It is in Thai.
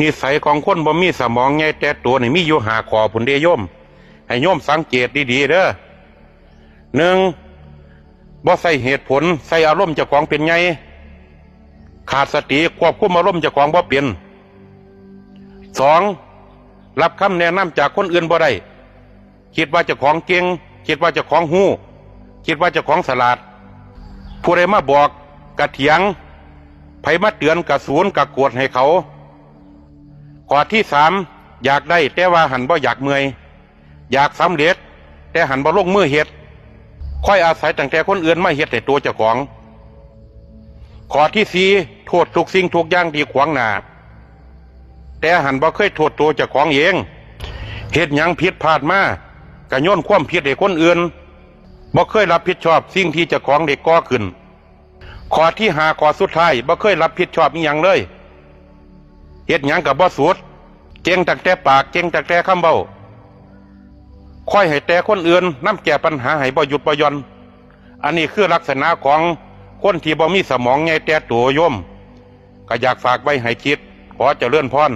นิสัยของคนบ่มีสมองใหญ่แต่ตัวนี่มีอยู่หาคอผุนเดโยม ให้โยมสังเกตดีๆเด้อหนึ่งบ่ใส่เหตุผลใส่อารมณ์จ้าของเป็นไงขาดสติควบคุมอารมณ์จ้าของบ่เป็นสองรับคำแนะนำจากคนอื่นบ่ได้คิดว่าจ้าของเก่งคิดว่าจ้าของหู้คิดว่าจ้าของสลาด ผู้ใดมาบอกกะเถียงไผมาเตือนกะศูนย์กะกวดให้เขา ข้อที่สามอยากได้แต่ว่าหันบ่อยากเมื่อย อยากสำเร็จ แต่หันบ่ลงมือเฮ็ดค่อยอาศัยตั้งแต่คนอื่นมาเฮ็ดแต่ตัวเจ้าของ ข้อที่สี่โทษทุกสิ่งทุกอย่างที่ขวางหน้าแต่หันบ่เคยโทษตัวเจ้าของเองเฮ็ดหยังผิดพลาดมากระโยนความผิดให้คนอื่นบ่เคยรับผิดชอบสิ่งที่เจ้าของเด็กก่อขึ้นข้อที่หาข้อสุดท้ายบ่เคยรับผิดชอบอีหยังเลย เฮ็ดหยังกับบ่สุดเก่งตั้งแต่ปากเก่งตั้งแต่คำเบ้าค่อยให้แต่คนอื่นนํแก้ปัญหาให้บ่หยุดบ่ย่อนอันนี้คือลักษณะของคนที่บ่มีสมองไงแต่ตัวโยมก็อยากฝากไว้ให้คิด ขอเจริญพร